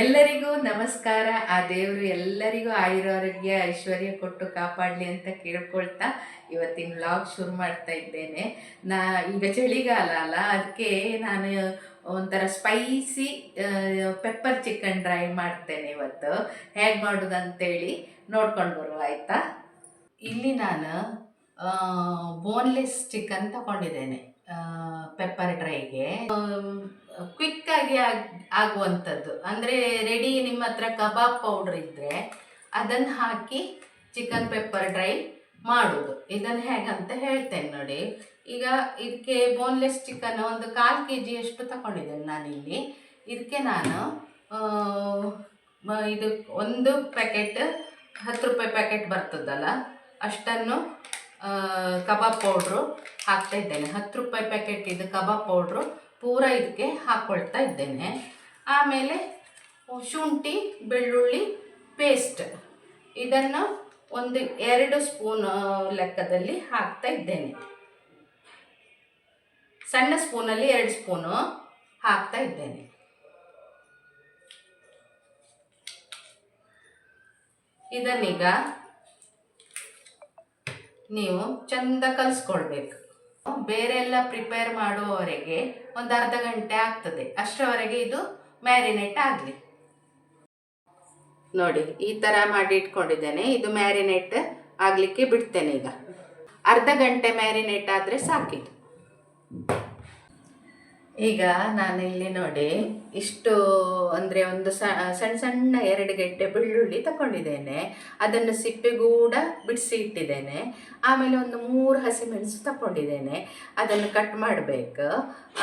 ಎಲ್ಲರಿಗೂ ನಮಸ್ಕಾರ. ಆ ದೇವರು ಎಲ್ಲರಿಗೂ ಆಯುರಾರೋಗ್ಯ, ಐಶ್ವರ್ಯ ಕೊಟ್ಟು ಕಾಪಾಡಲಿ ಅಂತ ಕೇಳ್ಕೊಳ್ತಾ ಇವತ್ತಿನ ವ್ಲಾಗ್ ಶುರು ಮಾಡ್ತಾ ಇದ್ದೇನೆ. ನಾ ಈಗ ಚಳಿಗಾಲ ಅಲ್ಲ ಅದಕ್ಕೆ ನಾನು ಒಂಥರ ಸ್ಪೈಸಿ ಪೆಪ್ಪರ್ ಚಿಕನ್ ಡ್ರೈ ಮಾಡ್ತೇನೆ ಇವತ್ತು. ಹೇಗೆ ಮಾಡೋದು ಅಂತೇಳಿ ನೋಡ್ಕೊಂಡು ಬರುವ, ಆಯಿತಾ? ಇಲ್ಲಿ ನಾನು ಬೋನ್ಲೆಸ್ ಚಿಕನ್ ತಗೊಂಡಿದ್ದೇನೆ. ಪೆಪ್ಪರ್ ಡ್ರೈಗೆ ಕ್ವಿಕ್ಕಾಗಿ ಆಗಿ ಆಗುವಂಥದ್ದು. ಅಂದರೆ ರೆಡಿ ನಿಮ್ಮ ಹತ್ರ ಕಬಾಬ್ ಪೌಡ್ರ್ ಇದ್ದರೆ ಅದನ್ನು ಹಾಕಿ ಚಿಕನ್ ಪೆಪ್ಪರ್ ಡ್ರೈ ಮಾಡೋದು. ಇದನ್ನು ಹೇಗಂತ ಹೇಳ್ತೇನೆ ನೋಡಿ. ಈಗ ಇದಕ್ಕೆ ಬೋನ್ಲೆಸ್ ಚಿಕನ್ ಒಂದು ಕಾಲು ಕೆ ಜಿಯಷ್ಟು ತಗೊಂಡಿದ್ದೇನೆ ನಾನಿಲ್ಲಿ. ಇದಕ್ಕೆ ನಾನು ಇದು ಒಂದು ಪ್ಯಾಕೆಟ್ ಹತ್ತು ರೂಪಾಯಿ ಪ್ಯಾಕೆಟ್ ಬರ್ತದಲ್ಲ, ಅಷ್ಟನ್ನು ಕಬಾಬ್ ಪೌಡ್ರು ಹಾಕ್ತಾ ಇದ್ದೇನೆ. ಹತ್ತು ರೂಪಾಯಿ ಪ್ಯಾಕೆಟ್ ಇದು ಕಬಾಬ್ ಪೌಡ್ರು. ಪೂರ ಇದಕ್ಕೆ ಹಾಕ್ಕೊಳ್ತಾ ಇದ್ದೇನೆ. ಆಮೇಲೆ ಶುಂಠಿ, ಬೆಳ್ಳುಳ್ಳಿ ಪೇಸ್ಟ್ ಇದನ್ನು ಒಂದು ಎರಡು ಸ್ಪೂನ್ ಲೆಕ್ಕದಲ್ಲಿ ಹಾಕ್ತಾ ಇದ್ದೇನೆ. ಸಣ್ಣ ಸ್ಪೂನಲ್ಲಿ ಎರಡು ಸ್ಪೂನು ಹಾಕ್ತಾ ಇದ್ದೇನೆ. ಇದನ್ನೀಗ ನೀವು ಚಂದ ಕಲಿಸ್ಕೊಳ್ಬೇಕು. ಬೇರೆ ಎಲ್ಲ ಪ್ರಿಪೇರ್ ಮಾಡುವವರೆಗೆ ಒಂದು ಅರ್ಧ ಗಂಟೆ ಆಗ್ತದೆ. ಅಷ್ಟರವರೆಗೆ ಇದು ಮ್ಯಾರಿನೇಟ್ ಆಗಲಿ. ನೋಡಿ, ಈ ಥರ ಮಾಡಿ ಇಟ್ಕೊಂಡಿದ್ದೇನೆ. ಇದು ಮ್ಯಾರಿನೇಟ್ ಆಗಲಿಕ್ಕೆ ಬಿಡ್ತೇನೆ ಈಗ. ಅರ್ಧ ಗಂಟೆ ಮ್ಯಾರಿನೇಟ್ ಆದರೆ ಸಾಕಿದು ಈಗ ನಾನು ಇಲ್ಲಿ ನೋಡಿ, ಇಷ್ಟು ಅಂದರೆ ಒಂದು ಸಣ್ಣ ಸಣ್ಣ ಎರಡು ಗಂಟೆ ಬೆಳ್ಳುಳ್ಳಿ ತಗೊಂಡಿದ್ದೇನೆ ಅದನ್ನು ಸಿಪ್ಪೆಗೂಡ ಬಿಡಿಸಿ ಇಟ್ಟಿದ್ದೇನೆ. ಆಮೇಲೆ ಒಂದು ಮೂರು ಹಸಿಮೆಣಸು ತಗೊಂಡಿದ್ದೇನೆ ಅದನ್ನು ಕಟ್ ಮಾಡಬೇಕು.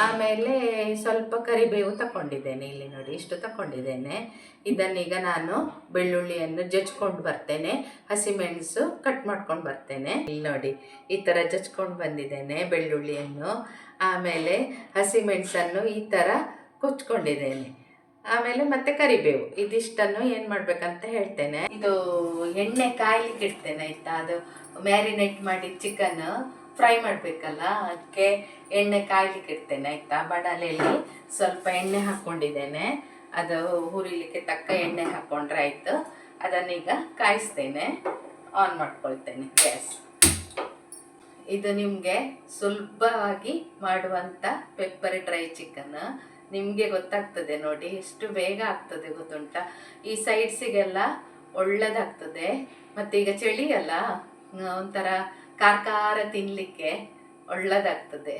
ಆಮೇಲೆ ಸ್ವಲ್ಪ ಕರಿಬೇವು ತಗೊಂಡಿದ್ದೇನೆ ಇಲ್ಲಿ ನೋಡಿ ಇಷ್ಟು ತಗೊಂಡಿದ್ದೇನೆ ಇದನ್ನೀಗ ನಾನು ಬೆಳ್ಳುಳ್ಳಿಯನ್ನು ಜಜ್ಕೊಂಡು ಬರ್ತೇನೆ. ಹಸಿಮೆಣಸು ಕಟ್ ಮಾಡ್ಕೊಂಡು ಬರ್ತೇನೆ. ಇಲ್ಲಿ ನೋಡಿ ಈ ಥರ ಜಜ್ಕೊಂಡು ಬಂದಿದ್ದೇನೆ ಬೆಳ್ಳುಳ್ಳಿಯನ್ನು. ಆಮೇಲೆ ಹಸಿಮೆಣಸನ್ನು ಈ ಥರ ಕೊಚ್ಕೊಂಡಿದ್ದೇನೆ. ಆಮೇಲೆ ಮತ್ತೆ ಕರಿಬೇವು. ಇದಿಷ್ಟನ್ನು ಏನು ಮಾಡ್ಬೇಕಂತ ಹೇಳ್ತೇನೆ. ಇದು ಎಣ್ಣೆ ಕಾಯ್ಲಿಕ್ಕೆ ಇಡ್ತೇನೆ, ಆಯ್ತಾ? ಅದು ಮ್ಯಾರಿನೇಟ್ ಮಾಡಿ ಚಿಕನ್ ಫ್ರೈ ಮಾಡಬೇಕಲ್ಲ ಅದಕ್ಕೆ ಎಣ್ಣೆ ಕಾಯ್ಲಿಕ್ಕೆ ಇಡ್ತೇನೆ, ಆಯ್ತಾ? ಬಡಲೆಯಲ್ಲಿ ಸ್ವಲ್ಪ ಎಣ್ಣೆ ಹಾಕ್ಕೊಂಡಿದ್ದೇನೆ ಅದು ಹುರಿಲಿಕ್ಕೆ ತಕ್ಕ ಎಣ್ಣೆ ಹಾಕ್ಕೊಂಡ್ರೆ ಆಯಿತು. ಅದನ್ನೀಗ ಕಾಯಿಸ್ತೇನೆ. ಆನ್ ಮಾಡ್ಕೊಳ್ತೇನೆ, ಗ್ಯಾಸ್. ಇದು ನಿಮಗೆ ಸುಲಭವಾಗಿ ಮಾಡುವಂಥ ಪೆಪ್ಪರ್ ಡ್ರೈ ಚಿಕನ್ ನಿಮಗೆ ಗೊತ್ತಾಗ್ತದೆ ನೋಡಿ ಎಷ್ಟು ಬೇಗ ಆಗ್ತದೆ ಗೊತ್ತುಂಟ? ಈ ಸೈಡ್ಸಿಗೆಲ್ಲ ಒಳ್ಳೇದಾಗ್ತದೆ. ಮತ್ತು ಈಗ ಚಳಿ ಅಲ್ಲ ಒಂಥರ ಕಾರ್ಕಾರ ತಿನ್ನಲಿಕ್ಕೆ ಒಳ್ಳೆದಾಗ್ತದೆ.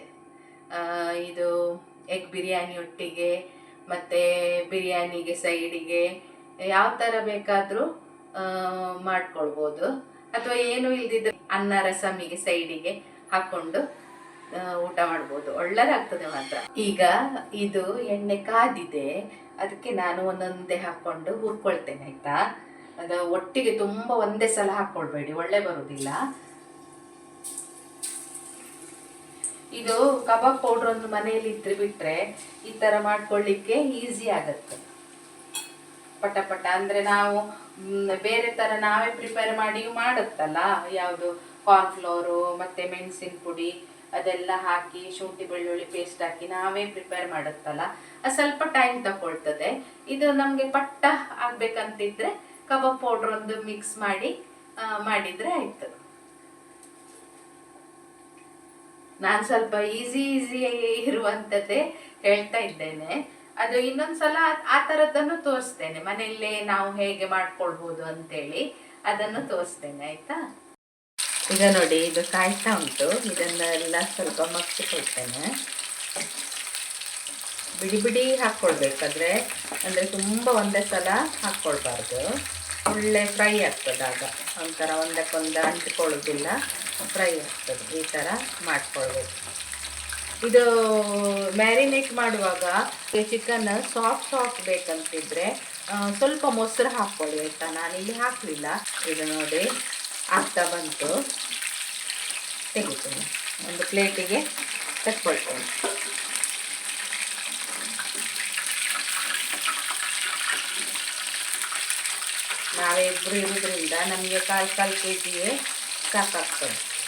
ಇದು ಎಗ್ ಬಿರಿಯಾನಿ ಒಟ್ಟಿಗೆ ಮತ್ತು ಬಿರಿಯಾನಿಗೆ ಸೈಡಿಗೆ ಯಾವ ಥರ ಬೇಕಾದರೂ ಮಾಡ್ಕೊಳ್ಬೋದು. ಅಥವಾ ಏನು ಇಲ್ದಿದ್ರೆ ಅನ್ನ ರಸಮಿಗೆ ಸೈಡಿಗೆ ಹಾಕ್ಕೊಂಡು ಆ, ಊಟ ಮಾಡ್ಬೋದು. ಒಳ್ಳೇದಾಗ್ತದೆ ಮಾತ್ರ. ಈಗ ಇದು ಎಣ್ಣೆ ಕಾದಿದೆ. ಅದಕ್ಕೆ ನಾನು ಒಂದೊಂದೇ ಹಾಕ್ಕೊಂಡು ಹುರ್ಕೊಳ್ತೇನೆ, ಆಯ್ತಾ? ಅದು ಒಟ್ಟಿಗೆ ತುಂಬ ಒಂದೇ ಸಲ ಹಾಕ್ಕೊಳ್ಬೇಡಿ, ಒಳ್ಳೆ ಬರೋದಿಲ್ಲ. ಇದು ಕಬಾಬ್ ಪೌಡರ್ ಒಂದು ಮನೆಯಲ್ಲಿ ಇದ್ರೆ ಬಿಟ್ರೆ ಈ ಥರ ಮಾಡ್ಕೊಳ್ಳಿಕ್ಕೆ ಈಸಿ ಆಗತ್ತೆ. ಪಟ ಪಟ ಅಂದರೆ ನಾವು ಬೇರೆ ಥರ ನಾವೇ ಪ್ರಿಪೇರ್ ಮಾಡಿ ಮಾಡುತ್ತಲ್ಲ? ಯಾವುದು ಕಾರ್ನ್ಫ್ಲೋರು ಮತ್ತು ಮೆಣಸಿನ ಪುಡಿ ಅದೆಲ್ಲ ಹಾಕಿ, ಶುಂಠಿ, ಬೆಳ್ಳುಳ್ಳಿ ಪೇಸ್ಟ್ ಹಾಕಿ ನಾವೇ ಪ್ರಿಪೇರ್ ಮಾಡುತ್ತಲ್ಲ, ಅದು ಸ್ವಲ್ಪ ಟೈಮ್ ತಗೊಳ್ತದೆ. ಇದು ನಮಗೆ ಪಟ್ಟ ಆಗ್ಬೇಕಂತಿದ್ರೆ ಕಬಾಬ್ ಪೌಡರ್ ಒಂದು ಮಿಕ್ಸ್ ಮಾಡಿ ಮಾಡಿದ್ರೆ ಆಯ್ತು. ನಾನು ಸ್ವಲ್ಪ ಈಸಿ ಈಸಿ ಇರುವಂಥದ್ದೇ ಹೇಳ್ತಾ ಇದ್ದೇನೆ. ಅದು ಇನ್ನೊಂದ್ಸಲ ಆ ಥರದ್ದನ್ನು ತೋರಿಸ್ತೇನೆ. ಮನೆಯಲ್ಲೇ ನಾವು ಹೇಗೆ ಮಾಡ್ಕೊಳ್ಬೋದು ಅಂತೇಳಿ ಅದನ್ನು ತೋರಿಸ್ತೇನೆ, ಆಯ್ತಾ? ಈಗ ನೋಡಿ, ಇದು ಕಾಯ್ತಾ ಉಂಟು. ಇದನ್ನೆಲ್ಲ ಸ್ವಲ್ಪ ಮಕ್ಕಿಕೊಳ್ತೇನೆ ಬಿಡಿ ಬಿಡಿ ಹಾಕ್ಕೊಳ್ಬೇಕಾದ್ರೆ ಅಂದರೆ ತುಂಬ ಒಂದೇ ಸಲ ಹಾಕ್ಕೊಳ್ಬಾರ್ದು. ಒಳ್ಳೆ ಫ್ರೈ ಆಗ್ತದೆ ಆಗ. ಒಂಥರ ಒಂದಕ್ಕೊಂದು ಅಂಟಿಕೊಳ್ಳೋದಿಲ್ಲ, ಫ್ರೈ ಆಗ್ತದೆ. ಈ ಥರ ಮಾಡ್ಕೊಳ್ಬೇಕು. ಇದು ಮ್ಯಾರಿನೇಟ್ ಮಾಡುವಾಗ ಚಿಕನ್ ಸಾಫ್ಟ್ ಸಾಫ್ಟ್ ಬೇಕಂತಿದ್ರೆ ಸ್ವಲ್ಪ ಮೊಸರು ಹಾಕ್ಕೊಳ್ಳಿ ಆಯಿತಾ? ಇಲ್ಲಿ ಹಾಕಲಿಲ್ಲ. ಇದು ನೋಡಿ. ಆಗ್ತಾ ಬಂತು. ತೆಗಿತೇನೆ. ಒಂದು ಪ್ಲೇಟಿಗೆ ತಕ್ಕೊಳ್ತೇನೆ. ನಾವೇ ಇಬ್ಬರು ಇರೋದ್ರಿಂದ ನಮಗೆ ಕಾಲು ಕಾಲು ಕೆ ಜಿಗೆ ಸಾಕಾಗ್ತದೆ.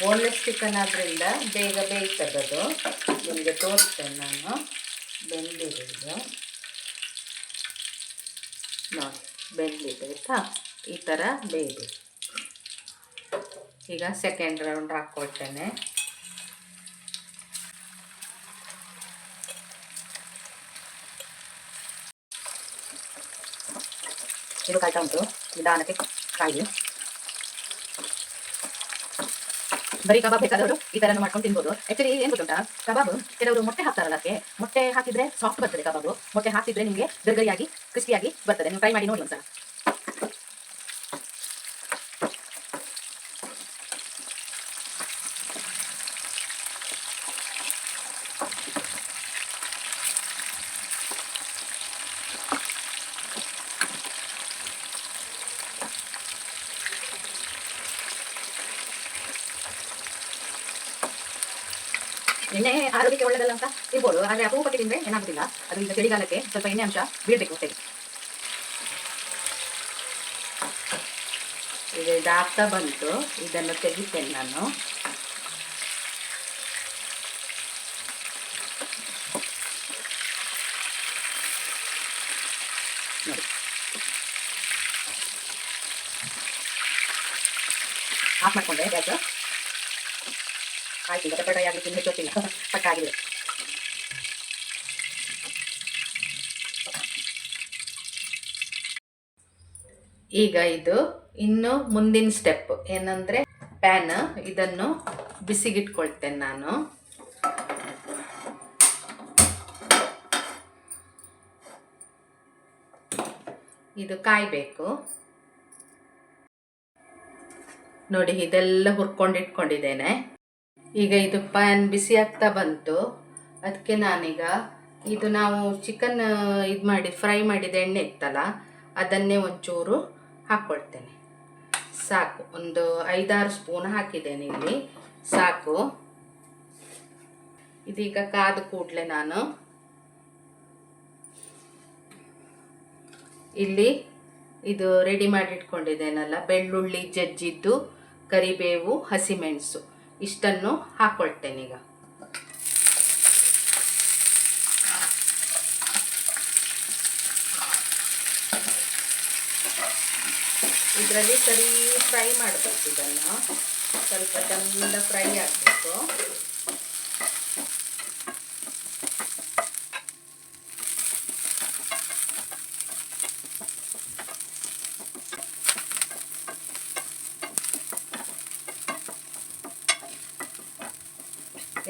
ಬೋನ್ಲೆಸ್ ಚಿಕನ್ ಆದ್ದರಿಂದ ಬೇಗ ಬೇಯ್ತದದು. ನಿಮಗೆ ತೋರಿಸ್ತೇನೆ ನಾನು. ಬೆಂದಿರೋದು. ನೋಡಿ, ಬೆಂದಿದೆ ಆಯಿತಾ? ಈ ಥರ ಬೇಯಿದೆ. ಈಗ ಸೆಕೆಂಡ್ ರೌಂಡ್ ಹಾಕ್ಕೊಳ್ತೇನೆ. ಇದು ಕಾಯ್ತಾ ಉಂಟು? ನಿಧಾನಕ್ಕೆ ಕಾಯಿ ಬರೀ ಕಬಾಬ್ ಬೇಕಾದವರು ಈ ತರ ಮಾಡ್ಕೊಂಡು ತಿನ್ಬೋದು. ಆಕ್ಚುಲಿ ಏನ್ ಗೊತ್ತುಂಟಾ? ಕಬಾಬ್ ಕೆಲವರು ಮೊಟ್ಟೆ ಹಾಕ್ತಾರಲ್ಲ ಅದಕ್ಕೆ. ಮೊಟ್ಟೆ ಹಾಕಿದ್ರೆ ಸಾಫ್ಟ್ ಬರ್ತದೆ ಕಬಾಬು. ಮೊಟ್ಟೆ ಹಾಕಿದ್ರೆ ನಿಮಗೆ ಗರ್ಗರಿಯಾಗಿ ಕ್ರಿಸ್ಪಿಯಾಗಿ ಬರ್ತದೆ. ನೀವು ಟ್ರೈ ಮಾಡಿ ನೋಡಿ ಒಂದ್ಸಲ. ಎಣ್ಣೆ ಆರೋಗ್ಯಕ್ಕೆ ಒಳ್ಳೆದಲ್ಲ ಅಂತ ಇರ್ಬೋದು ಹಾಗೆ ಅಪರೂಪಕ್ಕೆ ತಿಂದ್ರೆ ಏನಾಗುದಿಲ್ಲ. ಅದು ಈಗ ಚಳಿಗಾಲಕ್ಕೆ ಸ್ವಲ್ಪ ಎಣ್ಣೆ ಅಂಶ ಬೀಳ್ಬೇಕು ಅಷ್ಟೇ. ಈಗ ಇದಾಗ್ತಾ ಬಂತು. ಇದನ್ನು ತೆಗಿತೇನೆ ನಾನು. ಆಫ್ ಮಾಡ್ಕೊಂಡೆ ಗ್ಯಾಸ್. ಆಯ್ತು, ಈಗ ಪೆಪರ್ ಯಾಕೆ ತಿನ್ನ ಹೆಚ್ಚೋತಿಲ್ಲ ಪಟ್ಟ ಆಗಿದೆ. ಈಗ ಇದು ಇನ್ನು ಮುಂದಿನ ಸ್ಟೆಪ್ ಏನಂದ್ರೆ ಪ್ಯಾನ್ ಇದನ್ನು ಬಿಸಿಗಿಟ್ಕೊಳ್ತೇನೆ ನಾನು. ಇದು ಕಾಯಬೇಕು. ನೋಡಿ, ಇದೆಲ್ಲ ಹುರ್ಕೊಂಡಿಟ್ಕೊಂಡಿದ್ದೇನೆ ಈಗ ಇದು ಪ್ಯಾನ್ ಬಿಸಿ ಆಗ್ತಾ ಬಂತು. ಅದಕ್ಕೆ ನಾನೀಗ ಇದು ನಾವು ಚಿಕನ್ ಇದು ಮಾಡಿ ಫ್ರೈ ಮಾಡಿದ ಎಣ್ಣೆ ಇತ್ತಲ್ಲ, ಅದನ್ನೇ ಒಂಚೂರು ಹಾಕ್ಕೊಳ್ತೇನೆ ಸಾಕು, ಒಂದು ಐದಾರು ಸ್ಪೂನ್ ಹಾಕಿದ್ದೇನೆ ಇಲ್ಲಿ. ಸಾಕು. ಇದೀಗ ಕಾದ ಕೂಡಲೇ ನಾನು. ಇಲ್ಲಿ ಇದು ರೆಡಿ ಮಾಡಿಟ್ಕೊಂಡಿದ್ದೇನಲ್ಲ ಬೆಳ್ಳುಳ್ಳಿ ಜಜ್ಜಿದ್ದು, ಕರಿಬೇವು, ಹಸಿಮೆಣಸು. ಇಷ್ಟನ್ನು ಹಾಕ್ಕೊಳ್ತೇನೆ ಈಗ. ಇದರಲ್ಲಿ ಸರಿ ಫ್ರೈ ಮಾಡಬೇಕು ಇದನ್ನು. ಸ್ವಲ್ಪ ಚಂದ ಫ್ರೈ ಆಗಬೇಕು.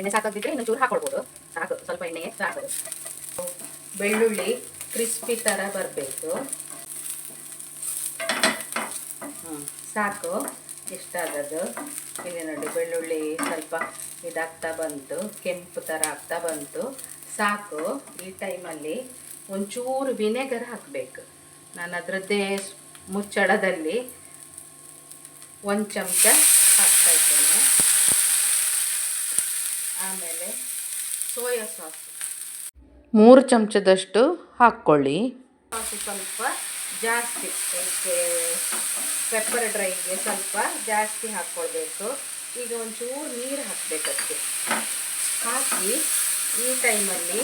ಎಣ್ಣೆ ಸಾಕಾಗ್ದಿದ್ರೆ ಇನ್ನೊಂದು ಚೂರು ಹಾಕೊಳ್ಬೋದು. ಸಾಕು, ಸ್ವಲ್ಪ ಎಣ್ಣೆ ಸಾಕು. ಬೆಳ್ಳುಳ್ಳಿ ಕ್ರಿಸ್ಪಿ ಥರ ಬರಬೇಕು. ಸಾಕು. ಇಷ್ಟಾದದ್ದು. ಇಲ್ಲಿ ನೋಡಿ, ಬೆಳ್ಳುಳ್ಳಿ ಸ್ವಲ್ಪ ಇದಾಗ್ತಾ ಬಂತು, ಕೆಂಪು ಥರ ಆಗ್ತಾ ಬಂತು. ಸಾಕು, ಈ ಟೈಮಲ್ಲಿ ಒಂಚೂರು ವಿನೆಗರ್ ಹಾಕಬೇಕು. ನಾನು ಅದರದ್ದೇ ಮುಚ್ಚಳದಲ್ಲಿ ಒಂದು ಚಮಚ ಹಾಕ್ತಾ ಇದ್ದೇನೆ. ಆಮೇಲೆ ಸೋಯಾ ಸಾಸ್. ಮೂರು ಚಮಚದಷ್ಟು ಹಾಕ್ಕೊಳ್ಳಿ. ಸಾಸು ಸ್ವಲ್ಪ ಜಾಸ್ತಿ ಪೆಪ್ಪರ್ ಡ್ರೈಗೆ ಸ್ವಲ್ಪ ಜಾಸ್ತಿ ಹಾಕ್ಕೊಳ್ಬೇಕು. ಈಗ ಒಂಚೂರು ನೀರು ಹಾಕಬೇಕಷ್ಟೆ ಹಾಕಿ ಈ ಟೈಮಲ್ಲಿ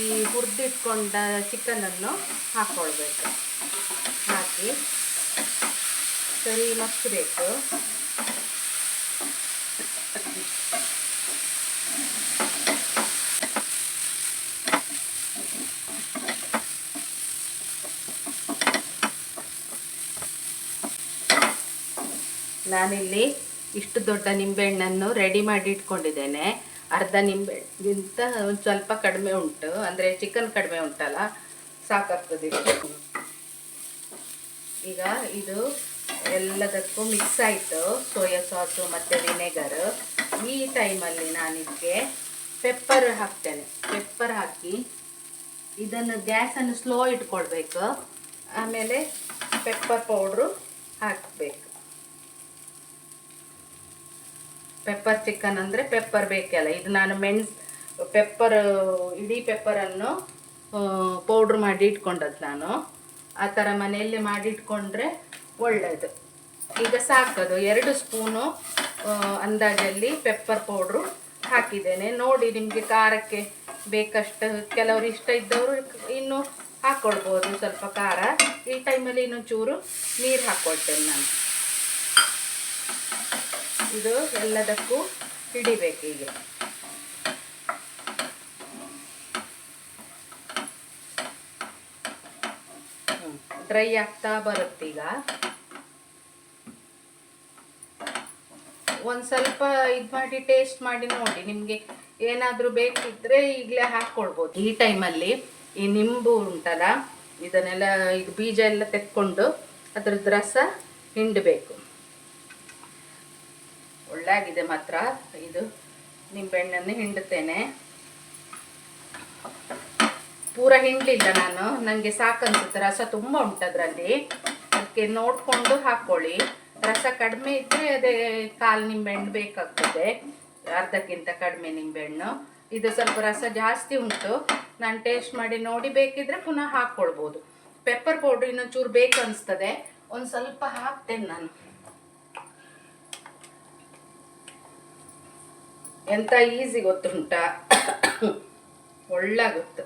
ಈ ಹುರಿದಿಟ್ಕೊಂಡ ಚಿಕನನ್ನು ಹಾಕ್ಕೊಳ್ಬೇಕು. ಹಾಕಿ ಸರಿ ಮಕ್ಕಬೇಕು ನಾನಿಲ್ಲಿ ಇಷ್ಟು ದೊಡ್ಡ ನಿಂಬೆಹಣ್ಣನ್ನು ರೆಡಿ ಮಾಡಿ ಇಟ್ಕೊಂಡಿದ್ದೇನೆ ಅರ್ಧ ನಿಂಬೆಹಣ್ಣಿಗಿಂತ ಒಂದು ಸ್ವಲ್ಪ ಕಡಿಮೆ ಉಂಟು. ಅಂದರೆ ಚಿಕನ್ ಕಡಿಮೆ ಉಂಟಲ್ಲ, ಸಾಕಾಗ್ತದೆ. ಈಗ ಇದು ಎಲ್ಲದಕ್ಕೂ ಮಿಕ್ಸ್ ಆಯಿತು. ಸೋಯಾ ಸಾಸು ಮತ್ತು ವಿನೆಗರ್ ಈ ಟೈಮಲ್ಲಿ ನಾನಿದಕ್ಕೆ ಪೆಪ್ಪರ್ ಹಾಕ್ತೇನೆ. ಪೆಪ್ಪರ್ ಹಾಕಿ ಇದನ್ನು ಗ್ಯಾಸನ್ನು ಸ್ಲೋ ಇಟ್ಕೊಳ್ಬೇಕು. ಆಮೇಲೆ ಪೆಪ್ಪರ್ ಪೌಡ್ರು ಹಾಕಬೇಕು. ಪೆಪ್ಪರ್ ಚಿಕನ್ ಅಂದರೆ ಪೆಪ್ಪರ್ ಬೇಕಲ್ಲ. ಇದು ನಾನು ಮೆಣ್ಸ್ ಪೆಪ್ಪರ್ ಇಡೀ ಪೆಪ್ಪರನ್ನು ಪೌಡ್ರ್ ಮಾಡಿ ಇಟ್ಕೊಂಡದ್ದು ನಾನು. ಆ ಥರ ಮನೆಯಲ್ಲೇ ಮಾಡಿ ಇಟ್ಕೊಂಡ್ರೆ ಒಳ್ಳೆಯದು ಈಗ ಸಾಕದು. ಎರಡು ಸ್ಪೂನು ಅಂದಾಜಲ್ಲಿ ಪೆಪ್ಪರ್ ಪೌಡ್ರು ಹಾಕಿದ್ದೇನೆ. ನೋಡಿ ನಿಮಗೆ ಖಾರಕ್ಕೆ ಬೇಕಷ್ಟು, ಕೆಲವರು ಇಷ್ಟ ಇದ್ದವರು ಇನ್ನೂ ಹಾಕ್ಕೊಳ್ಬೋದು ಸ್ವಲ್ಪ ಖಾರ. ಈ ಟೈಮಲ್ಲಿ ಇನ್ನೊಂಚೂರು ನೀರು ಹಾಕ್ಕೊಳ್ತೇನೆ ನಾನು. ಇದು ಎಲ್ಲದಕ್ಕೂ ಹಿಡಿಬೇಕು ಹೀಗೆ ಡ್ರೈ ಆಗ್ತಾ ಬರುತ್ತೀಗ ಒಂದು ಸ್ವಲ್ಪ ಇದು ಮಾಡಿ ಟೇಸ್ಟ್ ಮಾಡಿ ನೋಡಿ, ನಿಮಗೆ ಏನಾದರೂ ಬೇಕಿದ್ರೆ ಈಗಲೇ ಹಾಕ್ಕೊಳ್ಬೋದು ಈ ಟೈಮಲ್ಲಿ ಈ ನಿಂಬು ಉಂಟಲ್ಲ, ಇದನ್ನೆಲ್ಲ, ಇದು ಬೀಜ ಎಲ್ಲ ತೆಕ್ಕೊಂಡು ಅದ್ರದ್ದು ರಸ ಹಿಂಡಬೇಕು. ಒಳ್ಳೆಯಾಗಿದೆ ಮಾತ್ರ. ಇದು ನಿಂಬೆಹಣ್ಣನ್ನು ಹಿಂಡುತ್ತೇನೆ. ಪೂರ ಹಿಂಡಲಿಲ್ಲ ನಾನು. ನನಗೆ ಸಾಕನ್ಸುತ್ತೆ, ರಸ ತುಂಬ ಉಂಟು ಅದರಲ್ಲಿ ಅದಕ್ಕೆ ನೋಡಿಕೊಂಡು ಹಾಕ್ಕೊಳ್ಳಿ ರಸ ಕಡಿಮೆ ಇದ್ದರೆ ಅದೇ ಕಾಲು ನಿಂಬೆಹಣ್ಣು ಬೇಕಾಗ್ತದೆ. ಅರ್ಧಕ್ಕಿಂತ ಕಡಿಮೆ ನಿಂಬೆಹಣ್ಣು ಇದು ಸ್ವಲ್ಪ ರಸ ಜಾಸ್ತಿ ಉಂಟು. ನಾನು ಟೇಸ್ಟ್ ಮಾಡಿ ನೋಡಿ ಬೇಕಿದ್ರೆ ಪುನಃ ಹಾಕ್ಕೊಳ್ಬೋದು ಪೆಪ್ಪರ್ ಪೌಡ್ರ್ ಇನ್ನೊಂಚೂರು ಬೇಕು ಅನಿಸ್ತದೆ ಒಂದು ಸ್ವಲ್ಪ ಹಾಕ್ತೇನೆ ನಾನು. ಎಂತ ಈಸಿ ಗೊತ್ತುಂಟ? ಒಳ್ಳೆ ಗೊತ್ತು.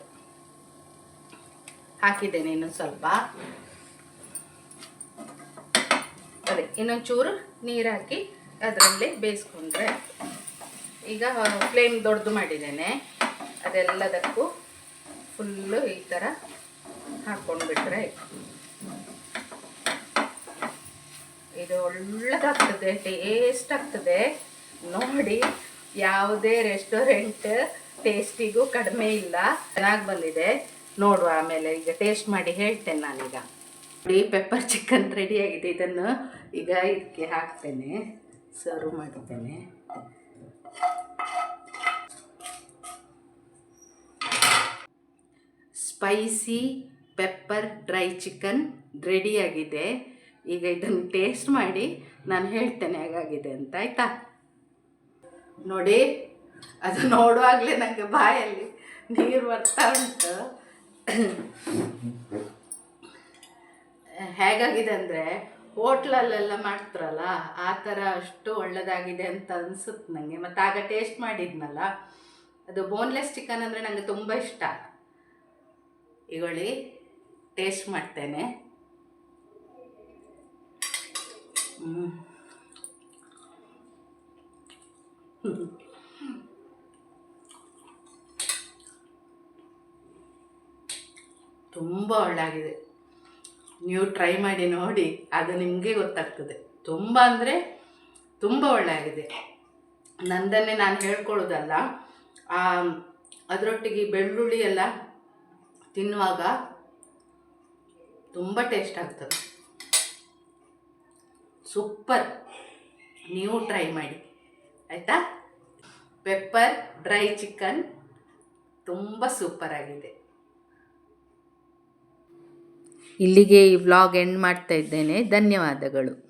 ಹಾಕಿದ್ದೇನೆ ಇನ್ನೊಂದು ಸ್ವಲ್ಪ. ಅದೇ, ಇನ್ನೊಂಚೂರು ನೀರು ಹಾಕಿ ಅದರಲ್ಲಿ ಬೇಯಿಸ್ಕೊಂಡ್ರೆ ಈಗ ಫ್ಲೇಮ್ ದೊಡ್ಡದು ಮಾಡಿದ್ದೇನೆ. ಅದೆಲ್ಲದಕ್ಕೂ ಫುಲ್ಲು ಈ ಥರ ಹಾಕ್ಕೊಂಡ್ಬಿಟ್ರೆ ಇದು ಒಳ್ಳೆದಾಗ್ತದೆ, ಟೇಸ್ಟ್ ಆಗ್ತದೆ. ನೋಡಿ. ಯಾವುದೇ ರೆಸ್ಟೋರೆಂಟ್ ಟೇಸ್ಟಿಗೂ ಕಡಿಮೆ ಇಲ್ಲ. ಚೆನ್ನಾಗಿ ಬಂದಿದೆ. ನೋಡುವ ಆಮೇಲೆ ಈಗ ಟೇಸ್ಟ್ ಮಾಡಿ ಹೇಳ್ತೇನೆ ನಾನೀಗ. ನೋಡಿ ಪೆಪ್ಪರ್ ಚಿಕನ್ ರೆಡಿ ಆಗಿದೆ. ಇದನ್ನು ಈಗ ಇದಕ್ಕೆ ಹಾಕ್ತೇನೆ. ಸರ್ವ್ ಮಾಡಿದ್ದೇನೆ ಸ್ಪೈಸಿ ಪೆಪ್ಪರ್ ಡ್ರೈ ಚಿಕನ್ ರೆಡಿಯಾಗಿದೆ ಈಗ ಇದನ್ನು ಟೇಸ್ಟ್ ಮಾಡಿ ನಾನು ಹೇಳ್ತೇನೆ, ಹೇಗಾಗಿದೆ ಅಂತ, ಆಯಿತಾ? ನೋಡಿ, ಅದು ನೋಡುವಾಗಲೇ ನನಗೆ ಬಾಯಲ್ಲಿ ನೀರು ಬರ್ತಾ ಉಂಟು. ಹೇಗಾಗಿದೆ ಅಂದರೆ, ಹೋಟ್ಲಲ್ಲೆಲ್ಲ ಮಾಡ್ತಾರಲ್ಲ, ಆ ಥರ ಅಷ್ಟು ಒಳ್ಳೆದಾಗಿದೆ ಅಂತ ಅನಿಸುತ್ತೆ ನನಗೆ ಮತ್ತು ಆಗ ಟೇಸ್ಟ್ ಮಾಡಿದ್ನಲ್ಲ, ಅದು ಬೋನ್ಲೆಸ್ ಚಿಕನ್ ಅಂದರೆ ನನಗೆ ತುಂಬ ಇಷ್ಟ. ಈಗೊಳ್ಳಿ ಟೇಸ್ಟ್ ಮಾಡ್ತೇನೆ. ಹ್ಮ್. ತುಂಬ ಒಳ್ಳೆಯಾಗಿದೆ ನೀವು ಟ್ರೈ ಮಾಡಿ ನೋಡಿ, ಅದು ನಿಮಗೆ ಗೊತ್ತಾಗ್ತದೆ. ತುಂಬ ಅಂದರೆ ತುಂಬ ಒಳ್ಳೆಯಾಗಿದೆ ನಂದನ್ನೇ ನಾನು ಹೇಳ್ಕೊಳ್ಳೋದಲ್ಲ ಅದರೊಟ್ಟಿಗೆ ಬೆಳ್ಳುಳ್ಳಿ ಎಲ್ಲ ತಿನ್ನುವಾಗ ತುಂಬ ಟೇಸ್ಟ್ ಆಗ್ತದೆ. ಸೂಪರ್. ನೀವು ಟ್ರೈ ಮಾಡಿ. ಆಯಿತಾ? ಪೆಪ್ಪರ್ ಡ್ರೈ ಚಿಕನ್ ತುಂಬ ಸೂಪರ್ ಆಗಿದೆ. ಇಲ್ಲಿಗೆ ಈ ವ್ಲಾಗ್ ಎಂಡ್ ಮಾಡ್ತಾ ಇದ್ದೇನೆ. ಧನ್ಯವಾದಗಳು.